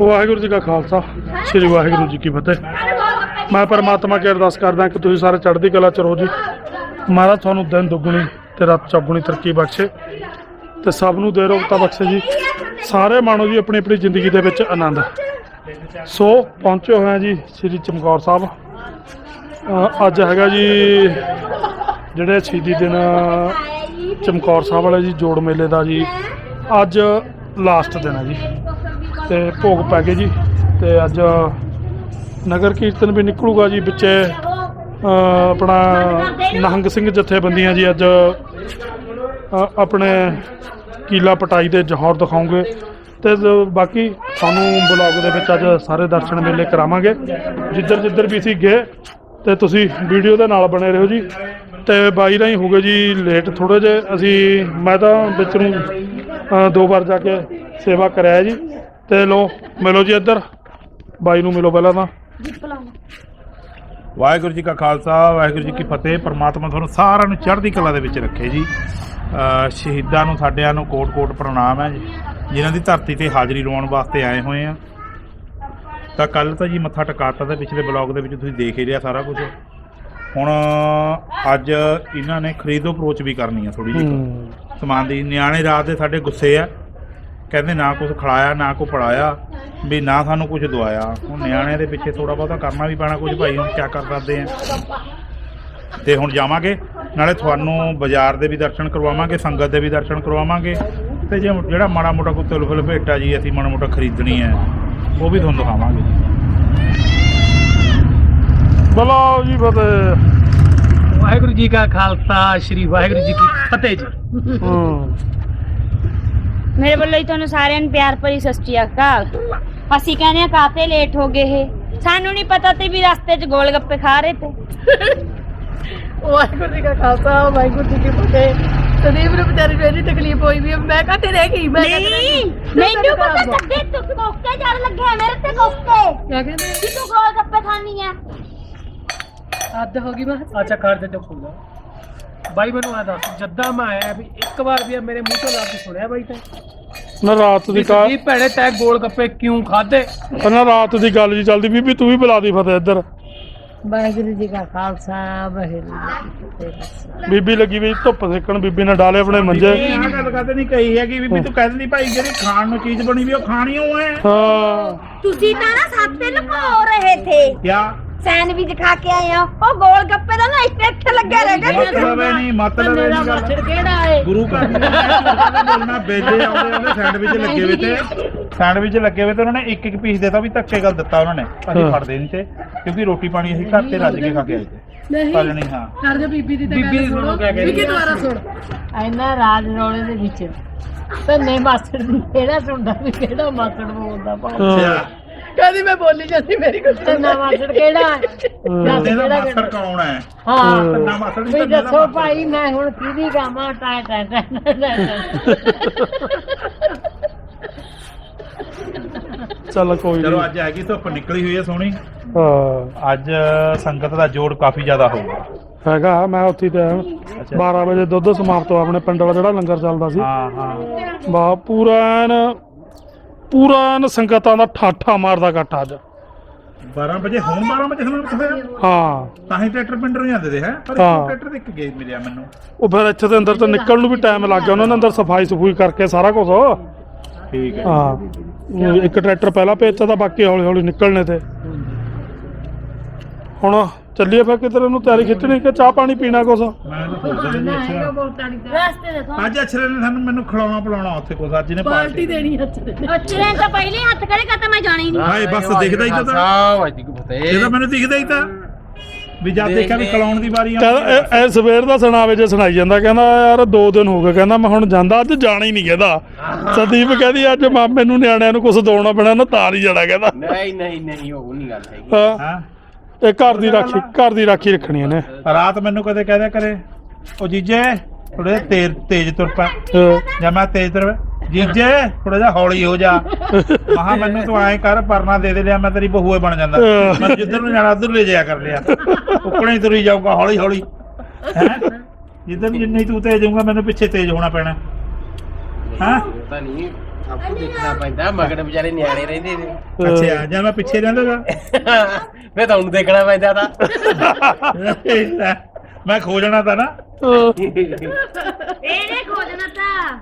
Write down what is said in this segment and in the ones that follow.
ਵਾਹਿਗੁਰੂ ਜੀ ਕਾ ਖਾਲਸਾ। ਸ੍ਰੀ ਵਾਹਿਗੁਰੂ ਜੀ ਕੀ ਫਤਿਹ। ਮੈਂ ਪਰਮਾਤਮਾ ਅੱਗੇ ਅਰਦਾਸ ਕਰਦਾ ਕਿ ਤੁਸੀਂ ਸਾਰੇ ਚੜ੍ਹਦੀ ਕਲਾ ਚ ਰਹੋ ਜੀ। ਮਹਾਰਾਜ, ਤੁਹਾਨੂੰ ਦਿਨ ਦੁੱਗਣੀ ਤੇ ਰਾਤ ਚੌਗੁਣੀ ਤਰੱਕੀ ਬਖਸ਼ੇ। ਤੇ ਸਭ ਨੂੰ ਦੇ ਰੋਗਤਾ ਬਖਸ਼ੇ ਜੀ। ਸਾਰੇ ਮਾਣੋ ਜੀ ਆਪਣੀ ਆਪਣੀ ਜ਼ਿੰਦਗੀ ਦੇ ਵਿੱਚ ਆਨੰਦ। ਸੋ ਪਹੁੰਚੇ ਹੋਏ ਹਾਂ ਜੀ ਸ੍ਰੀ ਚਮਕੌਰ ਸਾਹਿਬ। ਅੱਜ ਹੈਗਾ ਜੀ ਜਿਹੜੇ ਸ਼ਹੀਦੀ ਦਿਨ ਚਮਕੌਰ ਸਾਹਿਬ ਵਾਲੇ ਜੀ ਜੋੜ ਮੇਲੇ ਦਾ ਜੀ। ਅੱਜ ਲਾਸਟ ਦਿਨ ਹੈ ਜੀ। ਤੇ ਭੋਗ ਪੈ ਗਏ ਜੀ। ਤੇ ਅੱਜ ਨਗਰ ਕੀਰਤਨ ਵੀ ਨਿਕਲੂਗਾ ਜੀ ਵਿੱਚ। ਆਪਣਾ ਨਹੰਗ ਸਿੰਘ ਜਥੇਬੰਦੀਆਂ ਜੀ ਅੱਜ ਆਪਣੇ ਕੀਲਾ ਪਟਾਈ ਦੇ ਜੌਹਰ ਦਿਖਾਉਂਗੇ ਤੇ ਬਾਕੀ ਸਾਨੂੰ ਬਲੌਗ ਦੇ ਵਿੱਚ ਅੱਜ ਸਾਰੇ ਦਰਸ਼ਨ ਮੇਲੇ ਕਰਾਵਾਂਗੇ। ਜਿੱਧਰ ਜਿੱਧਰ ਵੀ ਅਸੀਂ ਗਏ, ਤੇ ਤੁਸੀਂ ਵੀਡੀਓ ਦੇ ਨਾਲ ਬਣੇ ਰਹੋ ਜੀ। ਤੇ ਬਾਈ ਰਾਹੀਂ ਹੋ ਗਏ ਜੀ ਲੇਟ ਥੋੜੇ ਜੇ ਅਸੀਂ ਮੈਂ ਤਾਂ ਵਿੱਚ ਨੂੰ ਦੋ ਵਾਰ ਜਾ ਕੇ ਸੇਵਾ ਕਰਾਇਆ ਜੀ। ਤੇ ਲੋ ਮਿਲੋ ਜੀ ਇੱਧਰ। ਬਾਈ ਨੂੰ ਮਿਲੋ ਪਹਿਲਾਂ ਤਾਂ। ਵਾਹਿਗੁਰੂ ਜੀ ਕਾ ਖਾਲਸਾ ਵਾਹਿਗੁਰੂ ਜੀ ਕੀ ਫਤਿਹ। ਪ੍ਰਮਾਤਮਾ ਤੁਹਾਨੂੰ ਸਾਰਿਆਂ ਨੂੰ ਚੜ੍ਹਦੀ ਕਲਾ ਦੇ ਵਿੱਚ ਰੱਖੇ ਜੀ। ਅ, ਸ਼ਹੀਦਾਂ ਨੂੰ ਸਾਡਿਆਂ ਨੂੰ ਕੋਟ-ਕੋਟ ਪ੍ਰਣਾਮ ਹੈ ਜੀ। ਜਿਨ੍ਹਾਂ ਦੀ ਧਰਤੀ ਤੇ ਹਾਜ਼ਰੀ ਲਾਉਣ ਵਾਸਤੇ ਆਏ ਹੋਏ ਆ। ਤਾਂ ਕੱਲ ਤਾਂ ਜੀ ਮੱਥਾ ਟਿਕਾਤਾ ਤੇ ਪਿਛਲੇ ਬਲੌਗ ਦੇ ਵਿੱਚ ਤੁਸੀਂ ਦੇਖ ਹੀ ਲਿਆ ਸਾਰਾ ਕੁਝ। ਹੁਣ ਅੱਜ ਇਹਨਾਂ ਨੇ ਖਰੀਦੋ ਅਪਰੋਚ ਵੀ ਕਰਨੀ ਆ ਥੋੜੀ ਜਿਹੀ। ਹੂੰ। ਸਮਾਨ ਦੀ ਨਿਆਣੇ ਰਾਤ ਦੇ ਸਾਡੇ ਗੁੱਸੇ ਆ। ਕਹਿੰਦੇ ਨਾ ਕੁਝ ਖਿਲਾਇਆ ਨਾ ਕੁਝ ਪੜਾਇਆ ਵੀ ਨਾ ਸਾਨੂੰ ਕੁਝ ਦਵਾਇਆ। ਹੁਣ ਨਿਆਣਿਆਂ ਦੇ ਪਿੱਛੇ ਥੋੜਾ ਬਹੁਤਾ ਕਰਨਾ ਵੀ ਪੈਣਾ ਕੁਝ ਭਾਈ ਹੁਣ ਕੀ ਕਰ ਸਕਦੇ ਆ। ਤੇ ਹੁਣ ਜਾਵਾਂਗੇ ਨਾਲੇ ਤੁਹਾਨੂੰ ਬਾਜ਼ਾਰ ਦੇ ਵੀ ਦਰਸ਼ਨ ਕਰਵਾਵਾਂਗੇ ਸੰਗਤ ਦੇ ਵੀ ਦਰਸ਼ਨ ਕਰਵਾਵਾਂਗੇ। ਤੇ ਜੇ ਜਿਹੜਾ ਮਾੜਾ ਮੋਟਾ ਕੋਈ ਤੁਲ ਫੁਲ ਭੇਟਾ ਜੀ ਅਸੀਂ ਮਾੜਾ ਮੋਟਾ ਖਰੀਦਣੀ ਹੈ ਉਹ ਵੀ ਤੁਹਾਨੂੰ ਦਿਖਾਵਾਂਗੇ। ਜੀ ਬਲਾਓ ਜੀ ਫਤਿਹ। ਵਾਹਿਗੁਰੂ ਜੀ ਕਾ ਖਾਲਸਾ ਸ੍ਰੀ ਵਾਹਿਗੁਰੂ ਜੀ ਕੀ ਫਤਿਹ ਜੀ। ਹੂੰ। ਮੇਰੇ ਵੱਲੋਂ ਹੀ ਤੁਹਾਨੂੰ ਸਾਰਿਆਂ ਨੂੰ ਪਿਆਰ ਭਰੀ ਸਤਿ ਸ਼੍ਰੀ ਅਕਾਲ। ਅਸੀਂ ਕਹਿੰਦੇ ਆ ਕਾਤੇ ਲੇਟ ਹੋ ਗਏ ਇਹ? ਸਾਨੂੰ ਨਹੀਂ ਪਤਾ ਤੇ ਵੀ ਰਸਤੇ 'ਚ ਗੋਲ ਗੱਪੇ ਖਾ ਰਹੇ ਤੇ। ਵਾਹਿਗੁਰੂ ਜੀ ਕਾ ਖਾਲਸਾ ਵਾਹਿਗੁਰੂ ਜੀ ਕੀ ਫਤਿਹ। ਸੰਦੀਪ ਨੂੰ ਵਿਚਾਰੀ ਨੂੰ ਇੰਨੀ ਤਕਲੀਫ ਹੋਈ ਵੀ ਮੈਂ ਕਾਤੇ ਰਹਿ ਗਈ? ਮੈਂ ਕਾਹਤੇ ਰਹਿ ਨਹੀਂ ਗਈ? ਮੈਨੂੰ ਪਤਾ ਸੱਦੇ ਤੂੰ ਜੜ ਲੱਗਿਆ ਮੇਰੇ ਤੇ ਕੋਫਤੇ ਕਿਆ ਕਹਿੰਦੇ ਕਿ ਤੂੰ ਗੋਲ ਗੱਪੇ ਖਾਣੀ ਆ। ਹੱਦ ਹੋ ਗਈ ਮੈਂ ਅੱਛਾ ਕਰ ਦੇ ਤੇ ਖੁੱਲਾ ਬਾਈ ਮੈਨੂੰ ਆ ਦੱਸ ਜੱਦਾ ਮੈਂ ਆਇਆ ਵੀ ਇੱਕ ਵਾਰ ਵੀ ਮੇਰੇ ਮੂੰਹ ਤੋਂ ਲਾ ਕੇ ਸੁਣਿਆ ਬਾਈ ਤੈਂ। ਨਾ ਰਾਤ ਦੀ ਕਾ ਕੀ ਭੈੜੇ ਤੈ ਗੋਲ ਗੱਪੇ ਕਿਉਂ ਖਾਦੇ ਨਾ ਰਾਤ ਦੀ ਗੱਲ ਜੀ ਚੱਲਦੀ ਬੀਬੀ ਤੂੰ ਵੀ ਬੁਲਾ ਦੀ ਫਤਿਹ ਇੱਧਰ। ਵਾਹਿਗੁਰੂ ਜੀ ਕਾ ਖਾਲਸਾ ਵਾਹਿਗੁਰੂ ਜੀ ਕੀ ਫਤਿਹ। ਬੀਬੀ ਲੱਗੀ ਵੀ ਧੁੱਪ ਸੇਕਣ ਬੀਬੀ ਨੇ ਡਾਲੇ ਆਪਣੇ ਮੰਜੇ। ਇਹ ਆਹ ਗੱਲ ਕਦੇ ਨਹੀਂ ਕਹੀ ਹੈਗੀ ਵੀ ਤੂੰ ਕਹਿ ਦਿੰਦੀ ਭਾਈ ਜਿਹੜੀ ਖਾਣ ਨੂੰ ਚੀਜ਼ ਬਣੀ ਵੀ ਉਹ ਖਾਣੀ ਓ ਹੈ ਹਾਂ। ਤੁਸੀਂ ਤਾਂ ਨਾ ਸਾਤੇ ਲੁਕੋ ਰਹੇ ਥੇ। ਕਿਆ? ਸੈਂਡਵਿਚ ਖਾ ਕੇ ਆਏ ਹੋ ਉਹ ਗੋਲ ਗੱਪੇ ਦਾ ਨਾ ਇੱਥੇ ਇੱਥੇ ਲੱਗਿਆ ਰਹਿ ਗਿਆ ਮਤਲਬ ਇਹ ਨਹੀਂ ਮਤਲਬ ਇਹ ਮੇਰਾ ਨਹੀਂ ਗੱਲ। ਮਾਸੜ ਕਿਹੜਾ ਹੈ? ਗੁਰੂ ਘਰ ਦੇ ਬੋਲਣਾ ਬੇਲੇ ਆਉਂਦੇ ਉਹਨੇ ਸੈਂਡਵਿਚ ਲੱਗੇ ਹੋਏ ਤੇ ਸੈਂਡਵਿਚ ਲੱਗੇ ਹੋਏ ਤੇ ਉਹਨਾਂ ਨੇ ਇੱਕ ਇੱਕ ਪੀਸ ਦਿੱਤਾ ਵੀ ਧੱਕੇ ਗੱਲ ਦਿੱਤਾ ਉਹਨਾਂ ਨੇ। ਅਸੀਂ। ਫੜਦੇ ਨਹੀਂ ਤੇ ਕਿਉਂਕਿ ਰੋਟੀ ਪਾਣੀ ਅਸੀਂ ਘਰ ਤੇ ਰੱਜ ਕੇ ਖਾ ਕੇ ਆਏ ਤੇ। ਨਹੀਂ ਹਾਂ। ਕਰ ਜੋ ਬੀਬੀ ਦੀ ਤਾਂ ਬੀਬੀ ਗੱਲ ਦੀ ਸੁਣੋ ਕਿਆ ਕਹਿੰਦੀ ਬੀਬੀ ਹੈ। ਦੁਬਾਰਾ ਸੁਣ। ਐਨਾ ਰਾਜ ਰੋਲੇ ਦੇ ਵਿੱਚ ਤੰਨੇ ਮਾਸੜ ਦੀ ਕਿਹੜਾ ਸੁਣਦਾ ਵੀ ਕਿਹੜਾ ਮਾਸੜ ਬੋਲਦਾ ਭਾਵੇਂ। ਕਹਿੰਦੀ ਮੈਂ ਬੋਲੀ ਜਾਂਦੀ ਮੇਰੀ ਕੋਈ ਤੰਨਾ ਮਾਸੜ ਕਿਹੜਾ ਹੈ? ਦੱਸ ਤੇ ਦਾ ਕਿਹੜਾ? ਮਾਸਟਰ ਕੌਣ ਹੈ? ਹਾਂ। ਕੰਨਾ ਮਾਸਟਰ ਨਹੀਂ ਵੀ ਕੰਨਾ ਦੱਸੋ ਭਾਈ ਮੈਂ ਹੁਣ ਕਿਹਦੀ ਗਾਵਾਂ? ਟਾ ਟਾ ਟਾ ਟਾ ਚੱਲ ਕੋਈ ਚਲੋ ਨਹੀਂ ਅੱਜ ਹੈਗੀ ਧੁੱਪ ਨਿਕਲੀ ਹੋਈ ਹੈ ਸੋਹਣੀ। ਹਾਂ। ਅੱਜ ਸੰਗਤ ਦਾ ਜੋੜ ਕਾਫੀ ਜ਼ਿਆਦਾ ਹੋਊਗਾ। ਹੈਗਾ ਮੈਂ ਉੱਥੇ ਤੇ ਆਇਆ। 12 ਵਜੇ ਦੁੱਧ ਸਮਾਪਤ ਹੋਇਆ ਆਪਣੇ ਪਿੰਡ ਵਾਲਾ ਜਿਹੜਾ ਲੰਗਰ ਚੱਲਦਾ ਸੀ। ਹਾਂ ਹਾਂ। ਬਾ ਪੂਰਾ ਐਨ ਪੂਰਾ ਐਨ ਸੰਗਤਾਂ ਦਾ ਠਾਠਾ ਮਾਰਦਾ ਕੱਟ ਅੱਜ। 12 ਵਜੇ ਹੁਣ 12 ਵਜੇ ਸਮਾਪਤ ਹੋਇਆ? ਹਾਂ। ਤਾਂ ਹੀ ਟਰੈਕਟਰ ਪਿੰਡ ਨੂੰ ਜਾਂਦੇ ਦੇ ਹੈ? ਪਰ ਹਾਂ। ਟਰੈਕਟਰ ਇੱਕ ਗੇਟ ਮਿਲਿਆ ਮੈਨੂੰ। ਉਹ ਫਿਰ ਇੱਥੇ ਦੇ ਅੰਦਰ ਤਾਂ ਨਿਕਲਣ ਨੂੰ ਵੀ ਟਾਈਮ ਲੱਗ ਗਿਆ ਉਹਨਾਂ ਨੇ ਅੰਦਰ ਸਫ਼ਾਈ ਸਫੂਈ ਕਰਕੇ ਸਾਰਾ ਕੁਝ ਠੀਕ ਹੈ। ਹਾਂ। ਉਹ ਇੱਕ ਟਰੈਕਟਰ ਪਹਿਲਾਂ ਭੇਜਤਾ ਤਾਂ ਬਾਕੀ ਹੌਲੀ ਹੌਲੀ ਨਿਕਲਣੇ ਤੇ। ਹੁਣ ਚੱਲੀਏ ਫਿਰ ਕਿਧਰ? ਨੂੰ ਤਿਆਰੀ ਖਿੱਚਣੀ ਕਿ ਚਾਹ ਪਾਣੀ ਪੀਣਾ ਕੁਛ? ਮੈਂ ਤਾਂ ਅੱਛਾ। ਰਸਤੇ ਤੋਂ ਅੱਜ ਅਛਰੇ ਨੇ ਸਾਨੂੰ ਮੈਨੂੰ ਖਿਲਾਉਣਾ ਪਿਲਾਉਣਾ ਉੱਥੇ ਕੁਛ ਅੱਜ ਨੇ ਪਾਰਟੀ ਦੇਣੀ ਹੱਥ ਤੇ ਤਾਂ ਪਹਿਲੇ ਹੱਥ ਕਰੇ ਕਾ ਮੈਂ ਜਾਣਾ ਹੀ ਨਹੀਂ ਹਾਏ ਬਸ ਦਿਖਦਾ ਹੀ ਤਾਂ ਵਾਹਿਗੁਰੂ ਜੀ ਕੀ ਫਤਿਹ। ਇਹ ਤਾਂ ਮੈਨੂੰ ਦਿਖਦਾ ਹੀ ਤਾਂ। ਵੀ ਜਦ ਦੇਖਿਆ ਵੀ ਖਿਲਾਉਣ ਦੀ ਵਾਰੀ ਕਹਿੰਦਾ ਆਉਂਦੀ ਇਹ- ਇਹ ਸਵੇਰ ਦਾ ਸੁਣਾਵੇ ਜੇ ਸੁਣਾਈ ਜਾਂਦਾ ਕਹਿੰਦਾ ਯਾਰ ਦੋ ਦਿਨ ਹੋ ਗਏ। ਕਹਿੰਦਾ ਮੈਂ ਹੁਣ ਜਾਂਦਾ ਅੱਜ ਜਾਣਾ ਹੀ ਨਹੀਂ ਕਹਿੰਦਾ। ਸੰਦੀਪ ਕਹਿੰਦੀ ਅੱਜ ਮਾਮੇ ਨੂੰ ਨਿਆਣਿਆਂ ਨੂੰ ਕੁਝ ਦਵਾਉਣਾ ਪੈਣਾ ਨਾ ਤਾਂ ਨਹੀਂ ਜਾਣਾ ਕਹਿੰਦਾ। ਨਹੀਂ ਨਹੀਂ ਨਹੀਂ ਉਹ ਨਹੀਂ ਗੱਲ ਹੈਗੀ। ਹਾਂ। ਹਾਂ। ਇਹ ਘਰ ਦੀ ਰਾਖੀ ਘਰ ਦੀ ਰਾਖੀ ਰੱਖਣੀ ਇਹਨੇ। ਰਾਤ ਮੈਨੂੰ ਕਦੇ ਕਹਿ ਕਰੇ ਉਹ ਜੀਜੇ ਥੋੜੇ ਤੇਜ਼ ਤੇਜ਼ ਤੁਰ ਪੈ। ਜਾਂ ਮੈਂ ਤੇਜ਼ ਤੁਰ। ਜੀਜੇ ਥੋੜਾ ਜਿਹਾ ਹੌਲੀ ਹੋ ਜਾ। ਮਹਾ ਮੈਨੂੰ ਤੂੰ ਐਂ ਕਰ ਪਰਨਾ ਦੇ ਦੇ ਲਿਆ ਮੈਂ ਤੇਰੀ ਬਹੂਏ ਬਣ ਜਾਂਦਾ। ਮੈਂ ਜਿੱਧਰ ਨੂੰ ਜਾਣਾ ਉਧਰ ਲੈ ਜਾਇਆ ਕਰ ਲਿਆ। ਉੱਕਣੇ ਹੀ ਤੁਰੀ ਜਾਊਗਾ ਹੌਲੀ ਹੌਲੀ। ਹੈ? ਜਿੱਧਰ ਜਿੰਨੀ ਤੂੰ ਤੇਜ਼ ਹੋਊਗਾ ਮੈਨੂੰ ਪਿੱਛੇ ਤੇਜ਼ ਹੋਣਾ ਪੈਣਾ। ਹਾਂ? ਤਾਂ ਨਹੀਂ ਆਪੂ ਦੇਖਣਾ ਪੈਂਦਾ ਮਗਰ ਵਿਚਾਰੇ ਨਿਆਣੇ ਰਹਿੰਦੇ ਨੇ। ਅੱਛਾ ਜਾਂ ਮੈਂ ਪਿੱਛੇ ਰਹਿੰਦਾਗਾ ਫੇ ਤੁਹਾਨੂੰ ਦੇਖਣਾ ਪੈਂਦਾ ਤਾਂ। ਮੈਂ ਖੋ ਜਾਣਾ ਤਾਂ ਨਾ। ਇਹਨੇ ਖੋਜਣਾ ਤਾਂ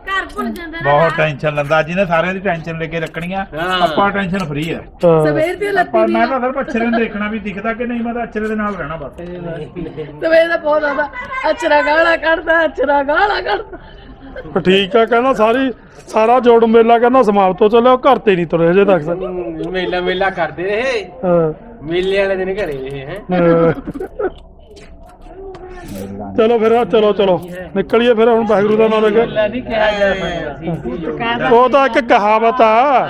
ਘਰ ਭੁੱਲ ਜਾਂਦਾ ਨਾ ਬਹੁਤ ਟੈਨਸ਼ਨ ਲੈਂਦਾ। ਅੱਜ ਇਹਨੇ ਸਾਰਿਆਂ ਦੀ ਟੈਨਸ਼ਨ ਲੈ ਕੇ ਰੱਖਣੀਆਂ। ਹਾਂ। ਆਪਾਂ ਟੈਨਸ਼ਨ ਫਰੀ ਆ। ਅਹ, ਸਵੇਰ ਦੀ ਆਪਾਂ ਮੈਂ ਤਾਂ ਸਿਰਫ ਅਛਰੇ ਨੂੰ ਦੇਖਣਾ ਵੀ ਦਿਖਦਾ ਕਿ ਨਹੀਂ ਮੈਂ ਤਾਂ ਅਛਰੇ ਦੇ ਨਾਲ ਰਹਿਣਾ ਬਸ। ਸਵੇਰ ਦਾ ਬਹੁਤ ਆਦਾ ਅਚਰਾ ਗਾਲਾ ਕੱਢਦਾ ਅਚਰਾ ਗਾਲਾ ਕੱਢਦਾ। ਠੀਕ ਆ ਕਹਿੰਦਾ ਸਾਰੀ ਸਾਰਾ ਜੋੜ ਮੇਲਾ ਕਹਿੰਦਾ ਸਮਾਪਤ ਹੋ ਚੱਲਿਆ ਉਹ ਘਰ ਤੇ ਨਹੀਂ ਤੁਰੇ ਹਜੇ ਤੱਕ। ਮੇਲਾ ਮੇਲਾ ਕਰਦੇ ਰਹੇ। ਹਾਂ, ਮੇਲੇ ਵਾਲੇ ਦਿਨ ਘਰੇ ਰਹੇ ਹੈ। ਹਾਂ। ਚਲੋ ਫਿਰ ਚਲੋ ਚਲੋ। ਨਿਕਲੀਏ ਫਿਰ ਹੁਣ ਵਾਹਿਗੁਰੂ ਦਾ ਨਾਮ ਲੈ ਕੇ। ਮੇਲਾ ਨਹੀਂ ਕਿਹਾ ਜਾ ਸਕਦਾ ਉਹ ਤਾਂ ਇੱਕ ਕਹਾਵਤ ਆ।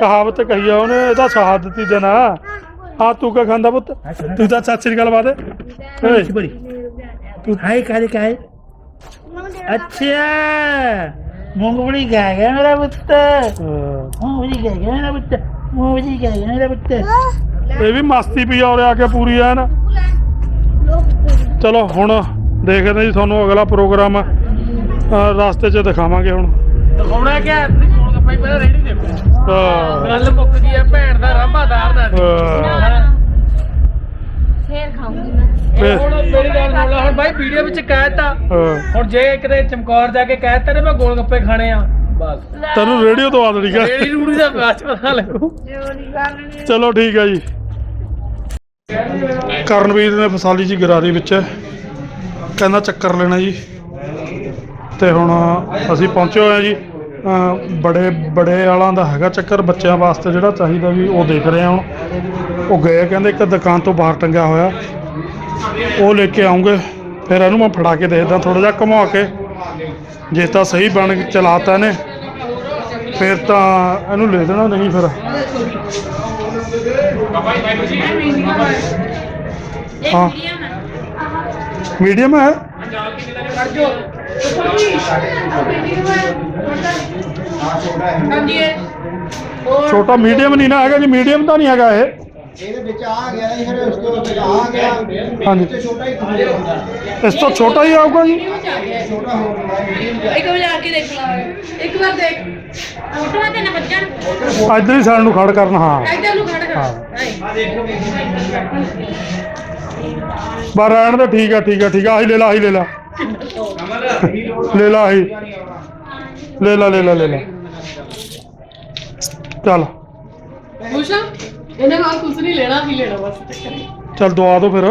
ਕਹਾਵਤ ਕਹੀ ਆ ਉਹਨੇ ਇਹਦਾ ਸ਼ਹਾਦਤੀ ਦੇਣਾ। ਹਾਂ ਤੂੰ ਕਾ ਖਾਂਦਾ ਪੁੱਤ? ਤੂੰ ਤਾਂ ਸਤਿ ਸ੍ਰੀ ਅਕਾਲ ਬਾਦ ਓਏ ਤੂੰ ਹਾਈ ਕਾਹਦੇ ਕਾਹੇ। ਅੱਛਾ। ਮੂੰਗਫਲੀ ਖਾ ਗਿਆ ਮੇਰਾ ਪੁੱਤ। ਹਾਂ। ਮੂੰਗਫਲੀ ਖਾ ਗਿਆ ਮੇਰਾ ਪੁੱਤ। ਮੂੰਗਫਲੀ ਖਾ ਗਿਆ ਮੇਰਾ ਪੁੱਤ। ਇਹ ਵੀ ਮਸਤੀ ਆ ਉਰੇ ਆ ਕੇ ਪੂਰੀ ਐ ਨਾ ਚਲੋ ਹੁਣ ਦੇਖਦੇ ਜੀ ਤੁਹਾਨੂੰ ਅਗਲਾ ਪ੍ਰੋਗਰਾਮ। ਰਸਤੇ 'ਚ ਦਿਖਾਵਾਂਗੇ ਹੁਣ। ਦਿਖਾਉਣਾ ਕੋਲ ਕੱਪੇ ਪਹਿਲਾਂ ਰੈਡੀ ਦੇਖੋ ਹਾਂ, ਗੱਲ ਮੁੱਕ ਗਈ ਆ ਭੈਣ ਦਾ ਰਾਂਭਾਦਾਰ ਦਾ ਹਾਂ। ਫੇਰ ਖਾਉਂਗੀ ਮੈਂ ਇਹ ਹੁਣ ਮੇਰੀ ਗੱਲ ਸੁਣ ਲੈ ਹੁਣ ਬਾਈ ਵੀਡੀਓ ਵਿੱਚ ਕਹਿਤਾ ਹਾਂ। ਹੁਣ ਜੇ ਕਿਤੇ ਚਮਕੌਰ ਜਾ ਕੇ ਕਹਿਤਾ ਨੇ ਮੈਂ ਗੋਲ ਗੱਪੇ ਖਾਣੇ ਆ। ਬਸ। ਤੈਨੂੰ ਰੇਡੀਓ ਤੋਂ ਆ ਦੇਣੀ ਗਾ ਰੇੜੀ ਰੂੜੀ ਦਾ ਬਾਅਦ ਚ ਪਤਾ ਲੱਗੂ। ਚਲੋ ਠੀਕ ਹੈ ਜੀ। ਕਰਨਵੀਰ ਨੇ ਫਸਾਲੀ ਜੀ ਗਰਾਰੀ ਵਿੱਚ। ਕਹਿੰਦਾ ਚੱਕਰ ਲੈਣਾ ਜੀ। ਤੇ ਹੁਣ ਅਸੀਂ ਪਹੁੰਚੇ ਹੋਏ ਆ ਜੀ। ਅਮ ਬੜੇ ਬੜੇ ਵਾਲਾਂ ਦਾ ਹੈਗਾ ਚੱਕਰ। ਬੱਚਿਆਂ ਵਾਸਤੇ ਜਿਹੜਾ ਚਾਹੀਦਾ ਵੀ ਉਹ ਦੇਖ ਰਹੇ ਆ ਹੁਣ। ਉਹ ਗਏ ਕਹਿੰਦੇ ਇੱਕ ਦੁਕਾਨ ਤੋਂ ਬਾਹਰ ਟੰਗਿਆ ਹੋਇਆ। ਉਹ ਲੈ ਕੇ ਆਉਂਗੇ। ਫਿਰ ਇਹਨੂੰ ਮੈਂ ਫੜਾ ਕੇ ਦੇਖਦਾ ਥੋੜਾ ਜਿਹਾ ਘੁਮਾ ਕੇ। ਜੇ ਤਾਂ ਸਹੀ ਬਣ ਚਲਾਤਾ ਨੇ ਫਿਰ ਤਾਂ ਇਹਨੂੰ ਲੈ ਦੇਣਾ ਨਹੀਂ ਫਿਰ। ਹੈ। ਮੀਡੀਅਮ ਹੈ। ਛੋਟਾ ਮੀਡੀਅਮ ਨਹੀਂ ਨਾ ਹੈਗਾ ਜੀ ਮੀਡੀਅਮ ਤਾਂ ਨਹੀਂ ਹੈਗਾ ਇਹ। ਇਹਦੇ ਵਿੱਚ ਆ ਗਿਆ ਨਹੀਂ ਫਿਰ ਉਸ ਤੋਂ ਉੱਤੇ ਆ ਗਿਆ। ਹਾਂਜੀ। ਤੇ ਛੋਟਾ ਹੀ ਖੁੱਲੇ ਹੁੰਦਾ ਇਸ ਤੋਂ ਛੋਟਾ ਹੀ ਆਊਗਾ ਜੀ? ਛੋਟਾ ਹੋ ਗਿਆ ਇੱਕ ਵਾਰ ਆ ਕੇ ਦੇਖ ਇੱਕ ਵਾਰ ਦੇਖ। ਫੋਟੋਆਂ ਤੇ ਨਾ ਇੱਧਰ ਹੀ ਸਾਈਡ ਨੂੰ ਖੜ ਕਰਨ ਹਾਂ। ਇੱਧਰ ਨੂੰ ਖੜ ਹਾਂ। ਬਾਹਰ ਰਹਿਣ ਦੇ ਠੀਕ ਆ ਠੀਕ ਆ ਠੀਕ ਆ। ਆਹੀ ਲੈ ਲਾ ਆਹੀ ਲੈ ਲਾ। ਲੈ ਲਾ ਆਹੀ। ਲੈ ਲਾ ਲੈ ਲਾ ਲੈ ਲਾ। ਚੱਲ। ਖੁਸ਼ ਆ ਇਹਨੇ ਨਾਲ ਕੁਝ ਨਹੀਂ ਲੈਣਾ ਹੀ ਲੈਣਾ ਬਸ ਚੱਕਰ ਚੱਲ ਦਵਾ ਦੋ ਫਿਰ।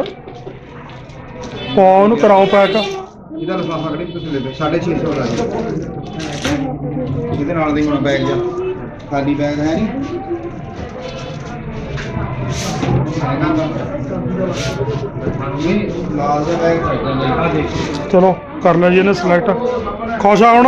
ਪਾਓ ਉਹਨੂੰ ਕਰਾਓ ਪੈਕ। ਇਹਦਾ ਲਫਾਫਾ ਕਿਹੜੀ ਤੁਸੀਂ ਲੈ ਲਓ? 650 ਦਾ ਇਹਦੇ ਨਾਲ ਦੀ ਹੁਣ ਬੈਗ ਜਾ। ਖਾਲੀ ਬੈਗ ਹੈ ਨਹੀਂ ਹੈਗਾ ਤਾਂ। ਨਹੀਂ ਲਾਲ ਦਾ ਬੈਗ ਚਾਹੀਦਾ ਆ ਦੇਖ ਚਲੋ ਕਰ ਲਿਆ ਜੀ ਇਹਨੇ ਸਿਲੈਕਟ ਖੁਸ਼ ਆ ਹੁਣ?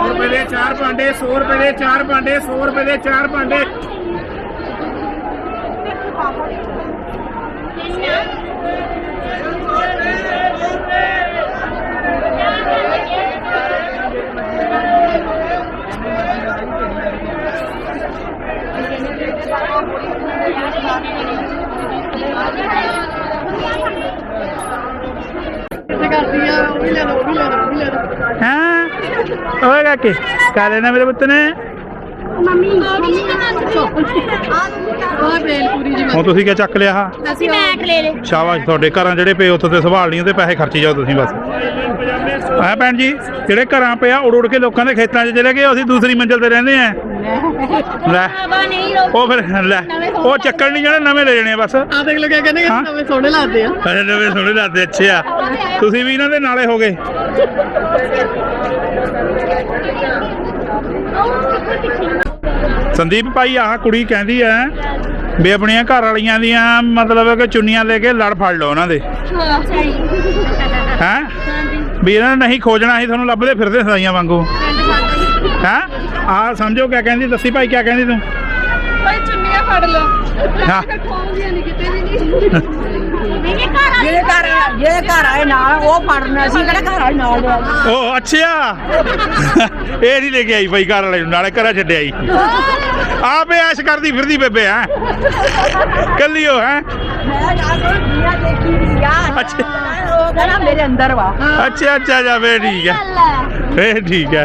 ਰੁਪਏ ਦੇ ਚਾਰ ਭਾਂਡੇ 100 ਰੁਪਏ ਦੇ ਚਾਰ ਭਾਂਡੇ 100 ਰੁਪਏ ਦੇ ਚਾਰ ਭਾਂਡੇ ਕਿੱਥੇ ਕਰਦੀ ਆ ਉਹ ਵੀ ਲੈ ਲਓ ਉਹ ਵੀ ਲੈ ਲਓ ਉਹ ਵੀ ਲੈ ਲਓ ਹਾਂ ਓਏ ਕਾਕੇ ਕਾ ਲੈਣਾ ਮੇਰੇ ਪੁੱਤ ਨੇ। ਮੰਮੀ ਮੰਮੀ ਆਹ ਬੇਲ ਪੂਰੀ ਜੀ ਹੁਣ ਤੁਸੀਂ ਕੀ ਚੱਕ ਲਿਆ ਆ ਅਸੀਂ ਮੈਟ ਲੈ ਲੈ ਸ਼ਾਬਾਸ਼ ਤੁਹਾਡੇ ਘਰਾਂ ਜਿਹੜੇ ਪਏ ਉੱਥੇ ਤੇ ਸੰਭਾਲ ਨਹੀਂ ਉਹਦੇ ਪੈਸੇ ਖਰਚੀ ਜਾਓ ਤੁਸੀਂ ਬਸ। ਹੈ ਭੈਣ ਜੀ ਜਿਹੜੇ ਘਰਾਂ ਪਿਆ ਉੜ ਉੜ ਕੇ ਲੋਕਾਂ ਦੇ ਖੇਤਾਂ 'ਚ ਚਲੇ ਗਏ ਅਸੀਂ ਦੂਸਰੀ ਮੰਜ਼ਿਲ ਤੇ ਰਹਿੰਦੇ ਆ। ਲੈ ਉਹ ਫਿਰ ਲੈ ਉਹ ਚੱਕਣ ਨਹੀਂ ਜਾਣੇ ਨਵੇਂ ਲੈ ਜਾਣੇ ਆ ਬਸ। ਆ ਦੇਖ ਲੋ ਕਿਆ ਕਹਿੰਦੇ? ਨਵੇਂ ਸੋਹਣੇ ਲੱਗਦੇ ਆ। ਅਰੇ ਨਵੇਂ ਸੋਹਣੇ ਲੱਗਦੇ ਅੱਛੇ। ਆ ਤੁਸੀਂ ਵੀ ਇਹਨਾਂ ਦੇ ਨਾਲੇ ਹੋ ਗਏ। ਸੰਦੀਪ ਭਾਈ ਆਹ ਕੁੜੀ ਕਹਿੰਦੀ ਐ ਵੀ ਆਪਣੀਆਂ ਘਰ ਵਾਲੀਆਂ ਦੀਆਂ ਮਤਲਬ ਕਿ ਚੁੰਨੀਆਂ ਲੈ ਕੇ ਲੜ ਫੜ ਲਓ ਉਹਨਾਂ ਦੇ। ਹੈ? ਵੀ ਇਹਨਾਂ ਨੇ ਨਹੀਂ ਖੋਜਣਾ ਸੀ ਤੁਹਾਨੂੰ ਲੱਭਦੇ ਫਿਰਦੇ ਸਦਾਈਆਂ ਵਾਂਗੂ। ਹੈ? ਆ ਸਮਝੋ ਕਿਆ ਕਹਿੰਦੀ ਦੱਸੀ ਭਾਈ ਕਿਆ ਕਹਿੰਦੀ ਤੂੰ? ਭਾਈ ਚੁੰਨੀਆਂ ਫੜ ਲਓ। ਹਾਂ। ਖੋਲਦੀਆਂ ਨਹੀਂ ਕਿਤੇ ਵੀ। ਨਹੀਂ ਮੇਰੇ ਘਰ ਆ ਜਿਹੜੇ ਘਰ ਆਏ ਨਾਲ ਉਹ ਪੜਨਾ ਸੀ ਕਿਹੜਾ ਘਰ ਆਏ ਨਾਲ? ਲਿਆ ਉਹ ਅੱਛਾ। ਇਹ ਨਹੀਂ ਲੈ ਕੇ ਆਈ ਭਾਈ ਘਰ ਵਾਲੇ ਨੂੰ ਨਾਲੇ ਘਰਾਂ ਛੱਡਿਆ ਆਈ। ਆਪੇ ਐਸ਼ ਕਰਦੀ ਫਿਰਦੀ ਬੇਬੇ ਹੈ? ਕੱਲੀ ਹੋ ਹੈ? ਮੈਂ ਜਾ ਕੇ ਦੁਨੀਆ ਦੇਖੀ ਨਹੀਂ ਆ। ਅੱਛਾ। ਉਹ ਕਹਿੰਦਾ ਮੇਰੇ ਅੰਦਰ ਵਾ। ਅੱਛਾ ਅੱਛਾ ਜਾ ਫੇਰ ਠੀਕ ਹੈ। ਚੱਲ ਹੈ।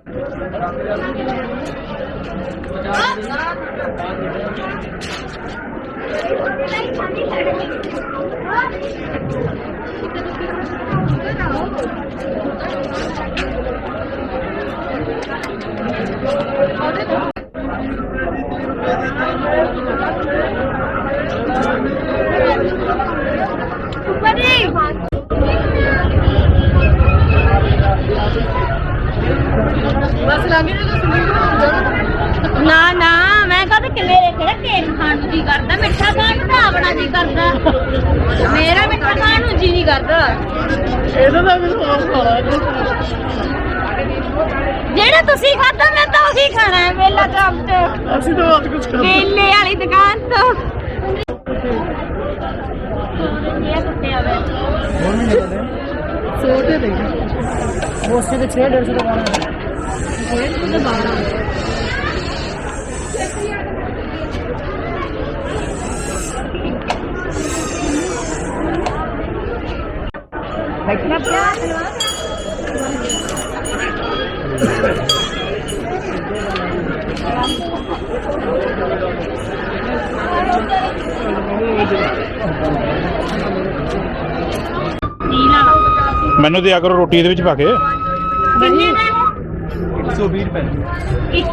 ਲਾਇਆ ਉੱਪਰ ਜੀ ਬਸ ਲੱਗੇ ਨਾ ਨਾ ਮੈਂ ਕਹਦਾ ਕਿ ਮੇਰੇ ਕਿਹੜਾ ਕੇਕ ਖਾਣ ਨੂੰ ਜੀ ਕਰਦਾ ਮਿੱਠਾ ਖਾਣ ਨੂੰ ਤਾਂ ਆਪਣਾ ਜੀ ਕਰਦਾ ਮੇਰਾ ਮਿੱਠਾ ਖਾਣ ਨੂੰ ਜੀ ਨਹੀਂ ਕਰਦਾ ਇਹਦਾ ਤਾਂ ਮੈਨੂੰ ਆਪ ਖਾਣਾ ਜਿਹੜਾ ਤੁਸੀਂ ਖਾਦਾ ਮੈਂ ਤਾਂ ਉਹੀ ਖਾਣਾ ਹੈ ਮੇਲਾ ਕੰਮ ਤੇ। ਅਸੀਂ ਤਾਂ ਬਹੁਤ ਕੁਝ ਮੇਲੇ ਵਾਲੀ ਦੁਕਾਨ ਤੋਂ। ਸੋਟੇ ਦੇ ਮੋਸੇ ਦੇ 6 150 ਦਾ ਮੈਨੂੰ ਦਿਆ ਕਰੋ ਰੋਟੀ ਇਹਦੇ ਵਿੱਚ ਪਾ ਕੇ। ਦਾ 120 ਰੁਪਏ। ਇੱਕ?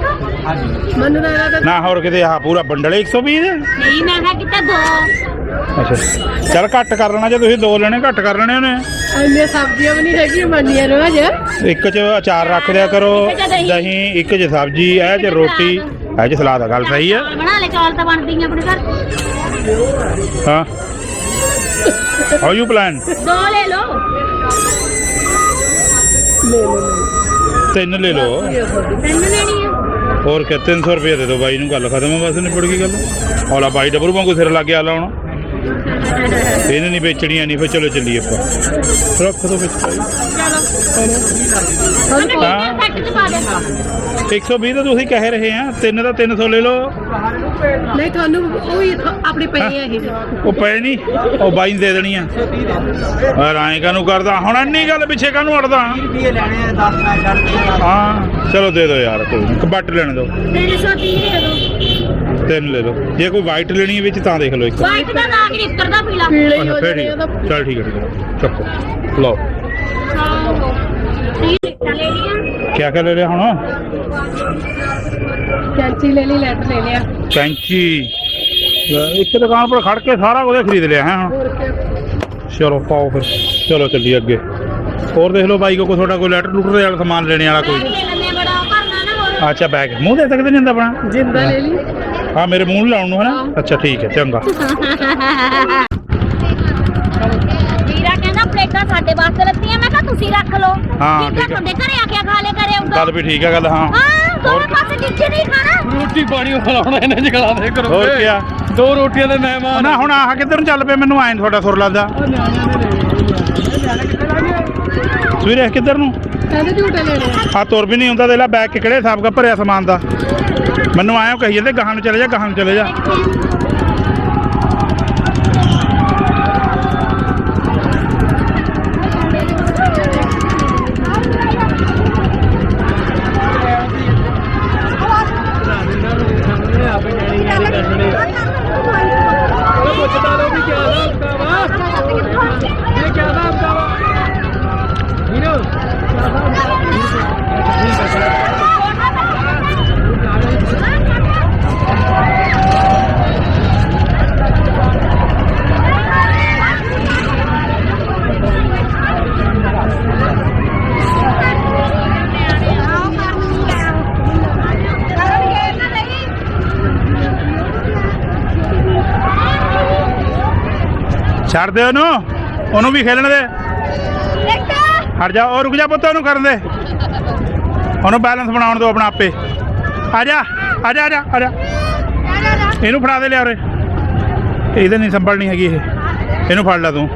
ਮੈਨੂੰ ਤਾਂ ਇਹਦਾ ਨਾ ਹੋਰ ਕਿਤੇ ਆਹ ਪੂਰਾ ਬੰਡਲ 120 ਦੇ। ਨਹੀਂ ਮੈਂ ਕਿਹਾ ਕਿਤੇ ਦੋ। ਅੱਛਾ। ਚਲ ਘੱਟ ਕਰ ਲੈਣਾ ਜੇ ਤੁਸੀਂ ਦੋ ਲੈਣੇ ਘੱਟ ਕਰ ਲੈਣੇ ਉਹਨੇ। ਇੰਨੀਆਂ ਸਬਜ਼ੀਆਂ ਵੀ ਨਹੀਂ ਹੈਗੀਆਂ ਮੰਨੀਆਂ ਰੋਜ਼। ਇੱਕ ਚ ਅਚਾਰ ਰੱਖ ਦਿਆ ਕਰੋ ਦਹੀਂ। ਇੱਕ ਚ ਸਬਜ਼ੀ ਇਹ ਚ ਰੋਟੀ ਇਹ ਚ ਸਲਾਦ ਆ ਗੱਲ ਸਹੀ ਆ। ਚੌਲ ਬਣਾ ਲੈ ਚੌਲ ਤਾਂ ਬਣਦੀ ਆ ਆਪਣੇ ਘਰ। ਹਾਂ। ਹਾਊ ਯੂ ਪਲਾਨ ਦੋ ਲੈ ਲਓ। ਤਿੰਨ ਲੈ ਲਓ। ਤਿੰਨ ਲੈਣੀ ਆ। ਹੋਰ ਕਿ 300 ਰੁਪਏ ਦੇ ਦਿਓ ਬਾਈ ਨੂੰ ਗੱਲ ਖਤਮ ਆ ਬਸ ਨਿਬੜ ਗਈ ਗੱਲ। ਔਲਾ ਬਾਈ ਡਬਰੂ ਵਾਂਗੂ ਸਿਰ ਲੱਗ ਗਿਆ ਲਾਉਣਾ ਇਹਨੇ ਨਹੀਂ ਵੇਚਣੀਆਂ ਨਹੀਂ ਫਿਰ ਚਲੋ ਚੱਲੀਏ ਆਪਾਂ। ਰੱਖ ਦੋ ਵਿੱਚ। ਭਾਈ ਉਹਨੇ ਹਾਂ। ਸੈੱਟ ਚ ਪਾ ਦੇ 120 ਤਾਂ ਤੁਸੀਂ ਕਹਿ ਰਹੇ ਆ ਤਿੰਨ ਦਾ 300 ਲੈ ਲਓ। ਨਹੀਂ ਤੁਹਾਨੂੰ ਉਹ ਹੀ ਆਪਣੇ ਪਏ ਆ ਇਹ ਉਹ ਪਏ ਨਹੀਂ ਉਹ ਬਾਈ ਨੂੰ ਦੇ ਦੇਣੀ ਆ। ਐਂ ਕਾਨੂੰ ਕਰਦਾ? ਹੁਣ ਇੰਨੀ ਗੱਲ ਪਿੱਛੇ ਕਾਨੂੰ ਅੜਦਾ ਹਾਂ ਚਲੋ ਦੇ ਦਿਓ ਯਾਰ ਕੋਈ ਨੀ, ਇੱਕ ਬੱਟ ਲੈਣ ਦਿਓ। 330 ਦੇ ਦੋ ਤਿੰਨ ਲੈ ਲਓ। ਜੇ ਕੋਈ ਵਾਈਟ ਲੈਣੀ ਹੈ ਵਿੱਚ ਤਾਂ ਦੇਖ ਲਓ ਇੱਕ। ਵਾਈਟ ਦਾ ਦਾਗ ਨਹੀਂ ਉਤਰਦਾ ਪੀਲਾ। ਪੀਲੇ ਹੀ ਹੋ ਅੱਛਾ ਫੇਰ ਜਾਣੇ ਠੀਕ ਉਹਦਾ ਹੈ। ਚੱਲ ਠੀਕ ਹੈ ਠੀਕ ਹੈ ਚੱਕੋ। ਲਓ। ਆਹੋ ਤੀਹ ਲਿਖਾਂ ਲੈ ਲੀਆਂ। ਕਿਆ ਕਰ ਲੈ ਲਿਆ ਹੁਣ? ਕੈਂਚੀ ਲੈ ਲਈ ਲੈਟ ਲੈ ਲਿਆ। ਕੈਂਚੀ। ਲੈ, ਇੱਕ ਦੁਕਾਨ ਪਰ ਖੜ ਕੇ ਸਾਰਾ ਕੁਝ ਖਰੀਦ ਲਿਆ ਹੈ ਹੁਣ। ਹੋਰ ਕੀ ਚਲੋ ਪਾਓ ਫਿਰ। ਚਲੋ ਚੱਲੀਏ ਅੱਗੇ। ਹੋਰ ਦੇਖ ਲਓ ਬਾਈ ਕੋ ਕੋਈ ਤੁਹਾਡਾ ਕੋਈ ਲੈਟਰ ਲੂਟਰ ਦੇ ਵਾਲਾ ਸਮਾਨ ਲੈਣੇ ਵਾਲਾ ਬੈਗ ਕੋਈ ਲੈ ਲੈਣੇ ਬੜਾ ਭਰਨਾ ਅੱਛਾ ਬੈਗ। ਮੂੰਹ ਦੇ ਸਕਦੇ ਨਹੀਂ ਹੁੰਦਾ ਆਪਣਾ? ਜਿੰਦਾ ਲੈ ਲਈ। ਹਾਂ ਮੇਰੇ ਮੂੰਹ ਨੂੰ ਲਾਉਣ ਨੂੰ ਹੈ। ਨਾ ਅੱਛਾ ਠੀਕ ਹੈ ਚੰਗਾ। ਵੀਰਾ ਕਹਿੰਦਾ ਪਲੇਟਾਂ ਸਾਡੇ ਵਾਸਤੇ ਲੱਤੀਆਂ ਮੈਂ ਕਿਹਾ ਤੁਸੀਂ ਰੱਖ ਲਓ। ਹਾਂ, ਠੀਕ ਆ। ਤੁਹਾਡੇ ਘਰੇ ਆ ਕੇ ਖਾ ਲੈ ਕਰੇ ਆਉਂਦਾ ਗੱਲ ਵੀ ਠੀਕ ਹੈ ਗੱਲ ਹਾਂ। ਹਾਂ ਦੋਵੇਂ ਪਾਸੇ ਟਿੱਕੇ ਨਹੀਂ ਖਾਣਾ। ਰੋਟੀ ਪਾਣੀ ਖਿਲਾਉਣਾ ਇਹਨੇ ਜਗਲਾ ਦੇ ਕਰੋ ਹੋਰ ਕਿਆ? ਦੋ ਰੋਟੀਆਂ ਦੇ ਮਹਿਮਾਨ। ਨਾ ਹੁਣ ਆਹ ਕਿੱਧਰ ਨੂੰ ਚੱਲ ਪਿਆ? ਮੈਨੂੰ ਐਂ ਨੀ ਤੁਹਾਡਾ ਸੁਰ ਲੱਗਦਾ। ਲਿਆ ਸਵੇਰੇ ਕਿੱਧਰ ਨੂੰ? ਕਹਿੰਦੇ ਝੂਟੇ ਲੈਣੇ ਆ ਤੁਰ ਵੀ ਨਹੀਂ ਹੁੰਦਾ ਦੇਖ ਲੈ ਬੈਗ ਕਿਹੜੇ ਹਿਸਾਬ ਦਾ ਭਰਿਆ ਸਮਾਨ ਦਾ। ਮੈਨੂੰ ਆਇਆ ਕਹੀ ਜਾਂਦੇ ਗਾਹਾਂ ਨੂੰ ਚਲੇ ਜਾ ਗਾਹਾਂ ਨੂੰ ਚਲੇ ਜਾ ਆਪੇ ਨਿਆਣੀ ਨਿਆਣੀ ਕਰਨੇ ਉਹ ਪੁੱਛਦਾ ਲੋ ਵੀ ਕਿਆ ਦਾ ਹੁੰਦਾ ਵਾ ਇਹ ਕਿਆ ਦਾ ਹੁੰਦਾ ਵਾ ਵੀਰੋ ਕਿਆ ਦਾ ਹੁੰਦਾ ਛੱਡ ਦੇ ਉਹਨੂੰ। ਉਹਨੂੰ ਵੀ ਖੇਲਣ ਦੇ। ਹਟ ਜਾ। ਉਹ ਰੁਕ ਜਾ ਪੁੱਤ ਉਹਨੂੰ ਕਰਨ ਦੇ। ਉਹਨੂੰ ਬੈਲੈਂਸ ਬਣਾਉਣ ਦਿਓ ਆਪਣਾ ਆਪੇ। ਆ ਜਾ ਆ ਜਾ ਆ ਜਾ ਆ ਜਾ। ਇਹਨੂੰ ਫੜਾ ਦੇ ਲਿਆ ਉਰੇ। ਇਹਦੇ ਨਹੀਂ ਸੰਭਲਣੀ ਹੈਗੀ ਇਹ। ਇਹਨੂੰ ਫੜ ਲੈ ਤੂੰ।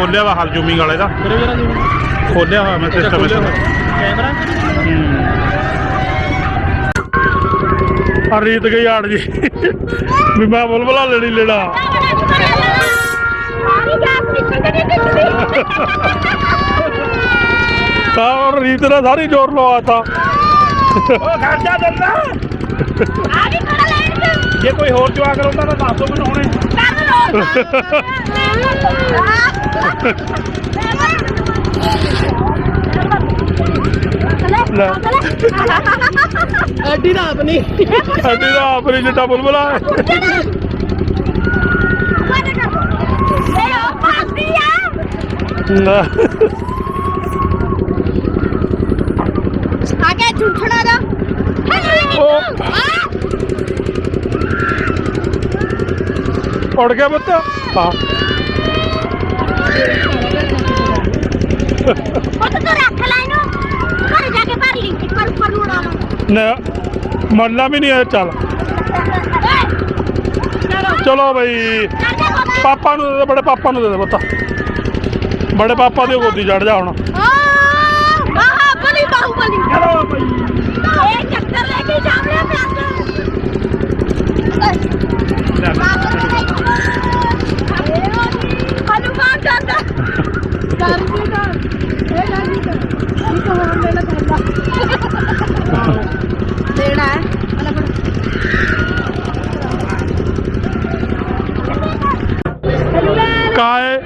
ਖੋਲਿਆ ਵਾ ਹਲ ਜੂਮਿੰਗ ਵਾਲੇ ਦਾ। ਮੇਰੇ ਜਰਾ ਜੂਮਿੰਗ? ਖੋਲਿਆ ਹੋਇਆ ਮੈਂ ਸਿਸਟਮ ਇਸ ਕੈਮਰਾ ਆ ਰੀਤ ਗਈ ਆੜ ਜੀ। ਵੀ ਮੈਂ ਬੁਲਬੁਲਾ ਲੈਣੀ ਲੈਣਾ। ਤਾਂ ਰੀਤ ਨੇ ਸਾਰੀ ਜ਼ੋਰ ਲਵਾਤਾ ਉਹ ਖਰਚਾ ਦਿੰਦਾ ਜੇ ਕੋਈ ਹੋਰ ਜਵਾਕ ਹੁੰਦਾ ਤਾਂ ਦੱਸ ਦੋ ਮੈਨੂੰ ਹੁਣੇ। ਲੈ। ਐਡੀ ਦਾ ਆਪਣੀ ਸਾਡੀ ਦਾ ਆਪਣੀ ਜਿੱਡਾ ਬੁਲਬੁਲਾ ਹੈ। ਲੈ ਆਗੇ ਝੂਠਣਾ ਦਾ ਉਹ ਉੜ ਗਿਆ ਬੱਤ। ਹਾਂ। ਉਹ ਤਾਂ ਰੱਖ ਲੈ ਇਹਨੂੰ। ਘਰ ਜਾ ਕੇ ਭਰ ਲਈ ਪਰ ਉੱਪਰ ਨੂੰ ਉਡਾ ਲਓ ਨਾ ਮੰਨਣਾ ਵੀ ਨਹੀਂ ਹੈ ਚੱਲ। ਚਲੋ ਬਈ। ਪਾਪਾ ਨੂੰ ਦੇ ਦੇ ਬੜੇ ਪਾਪਾ ਨੂੰ ਦੇ ਦੇ ਪੁੱਤ ਬੜੇ ਪਾਪਾ ਦੀ ਗੋਦੀ ਚੜ ਜਾ ਹੁਣ। ਬਾਹੁਬਲੀ ਬਾਹੁਬਲੀ ਚਲੋ ਬਈ। ਇਹ ਚੱਕਰ ਲੈ ਕੇ ਜਾਵੜੇ ਪਿਆਰ ਹਨੂਮਾਨ ਜਾਂਦਾ ਦੇਣਾ ਹੈ ਕਾਏ?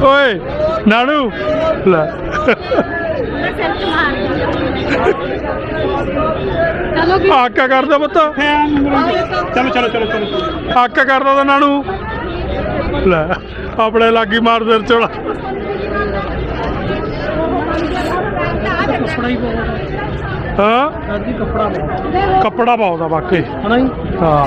ਓਏ ਨਾਨੂ। ਲੈ। ਚਲੋ ਕੀ ਆਕਾ ਕਰਦਾ ਪੁੱਤ। ਚਲੋ ਚਲੋ ਚਲੋ ਚਲੋ। ਆਕਾ ਕਰਦਾ ਤਾਂ ਨਾਨੂ ਲੈ ਆਪਣੇ ਲਾਗੀ ਮਾਰ ਸਿਰ ਚੋਲਾ ਕੱਪੜਾ ਹੀ ਬਹੁਤ ਹਾਂ? ਕੱਪੜਾ ਬਹੁਤ ਕੱਪੜਾ ਪਾਉਂਦਾ ਵਾਕਈ ਹਨਾ ਜੀ? ਹਾਂ।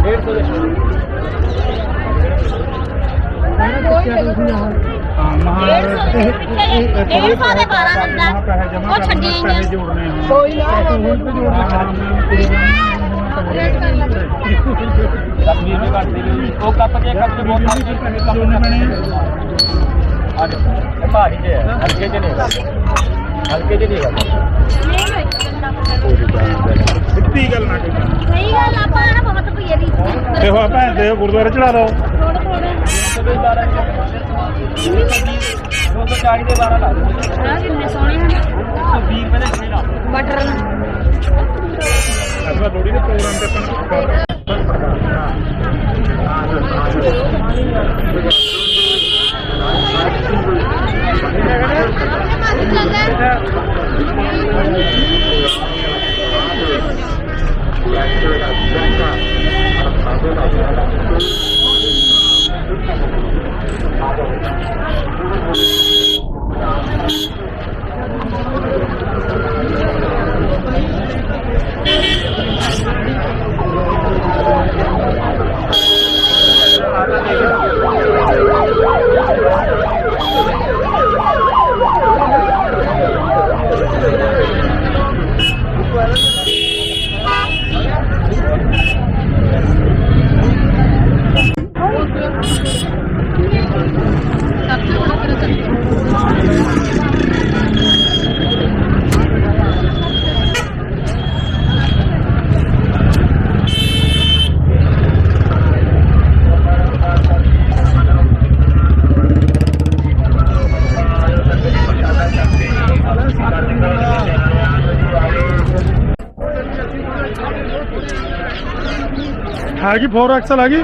150 ਦੇ ਹਾਂ ਮਹਾਰਾਜ ਡੇਢ ਸੌ ਦੇ 12 ਦਿੰਦਾ ਉਹ ਛੱਡੀ ਪੈਸੇ ਗਈਆਂ ਜੋੜਨੇ ਆ ਕੋਈ ਨਾ ਉਹ ਕੱਪ ਕੇ ਕੱਪ ਤੇ ਬਹੁਤ ਸਾਰੀ ਪੈਸੇ ਕੱਪ ਸਿੱਧੀ ਗੱਲ ਨਾ ਕੋਈ ਸਹੀ ਗੱਲ ਆਪਾਂ ਨਾ ਬਹੁਤ ਪਈਏ ਦੀ। ਤੇ ਹੋ ਭੈਣ ਦੇ ਗੁਰਦੁਆਰੇ ਚੜਾ ਦੋ ਥੋੜੇ ਥੋੜੇ 240 ਦੇ 12 ਲਾ ਦੇ ਆ ਕਿੰਨੇ ਸੋਹਣੇ ਹਨ 120 ਰੁਪਏ ਦੇ 6 ਲਾ ਬਟਰ ਅਸਵਾ ਲੋੜੀ ਦੇ ਪ੍ਰੋਗਰਾਮ ਤੇ ਆਪਾਂ Evet. ਹੈਗੀ 4 ਐਕਸਲ ਹੈਗੀ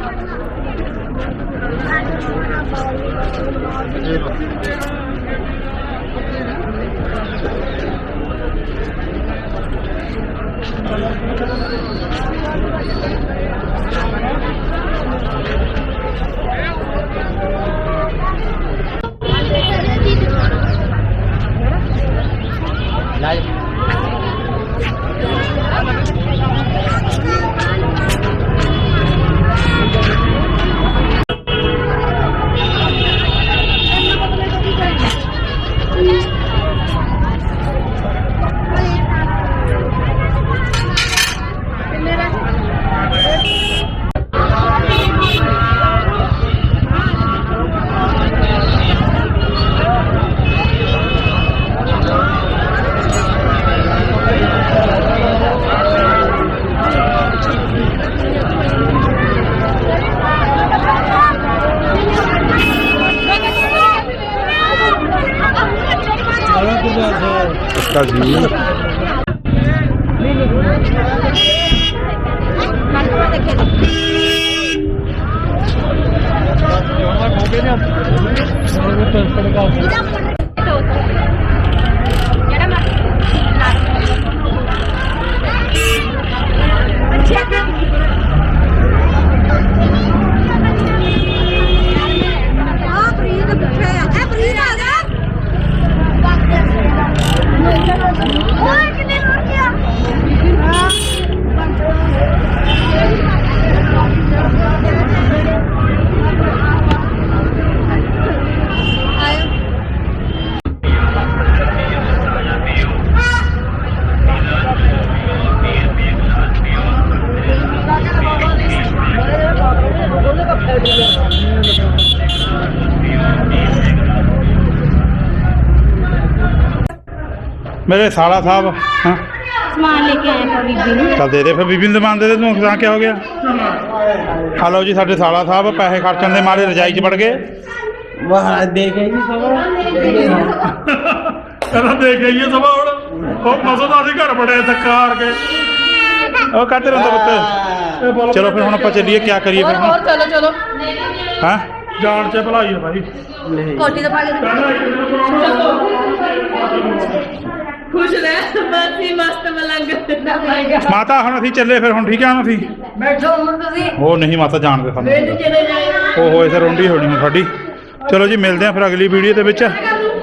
ਮੇਰੇ ਸਾਲਾ ਸਾਹਿਬ ਹਾਂ। ਸਮਾਨ ਲੈ ਕੇ ਆਇਆ ਕਰ ਬੀਬੀ ਨੂੰ। ਚੱਲ ਦੇ ਦੇ ਫਿਰ ਬੀਬੀ ਨੂੰ ਦਮਾਨ ਦੇ ਦੇ ਤੂੰ ਤਾਂ ਕੀ ਹੋ ਗਿਆ। ਆ ਲਓ ਜੀ ਸਾਡੇ ਸਾਲਾ ਸਾਹਿਬ ਪੈਸੇ ਖਰਚਣ ਦੇ ਮਾਰੇ ਰਜਾਈ 'ਚ ਵੜ ਗਏ। ਵਾਹ ਦੇਖੇ ਜੀ ਕਹਿੰਦਾ ਦੇਖ ਗਈਏ ਸਭਾ ਹੁਣ। ਉਹ ਮਸਾ ਦਾ ਅਸੀਂ ਘਰ ਬੜੇ ਧੱਕਾਰ ਕੇ। ਉਹ ਰੰਦਾ ਬੋਲ ਚਲੋ ਫਿਰ ਹੁਣ ਆਪਾਂ ਚੱਲੀਏ ਕੀ ਕਰੀਏ ਫਿਰ ਹੁਣ? ਚਲੋ ਚਲੋ। ਹਾਂ? ਜਾਣ ਚ ਭਲਾਈ ਹੈ ਭਾਈ। ਕੋਟੀ ਦਾ ਪਾ ਕੇ ਖੁਸ਼ ਰਹਿ ਮਸਤੀ ਮਸਤ ਮਲੰਗ। ਨਾ ਮਾਤਾ ਹੁਣ ਅਸੀਂ ਚੱਲੇ ਫਿਰ ਹੁਣ ਠੀਕ ਆ ਹੁਣ ਅਸੀਂ? ਬੈਠੋ ਹੁਣ ਤੁਸੀਂ। ਉਹ ਨਹੀਂ ਮਾਤਾ ਜਾਣਦੇ ਸਾਨੂੰ। ਬੈਠ ਚਲੇ ਜਾਏ ਉਹ ਹੋਏ ਸਰ ਰੋਂਡੀ ਹੋਣੀ ਹੈ ਸਾਡੀ। ਚਲੋ ਜੀ ਮਿਲਦੇ ਆ ਫਿਰ ਅਗਲੀ ਵੀਡੀਓ ਦੇ ਵਿੱਚ।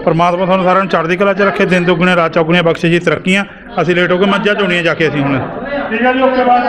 ਪਰਮਾਤਮਾ ਤੁਹਾਨੂੰ ਸਾਰਿਆਂ ਨੂੰ ਚੜ੍ਹਦੀ ਕਲਾ 'ਚ ਰੱਖੇ ਦਿਨ ਦੁੱਗਣੇ ਰਾਤ ਚੌਗੁਣੀਆਂ ਬਖਸ਼ੇ ਜੀ ਤਰੱਕੀਆਂ। ਅਸੀਂ ਲੇਟ ਹੋ ਕੇ ਮੱਝਾਂ ਚੋਣੀਆਂ ਜਾ ਕੇ ਅਸੀਂ ਹੁਣ। ਠੀਕ ਹੈ ਜੀ ਓਕੇ ਬਾਏ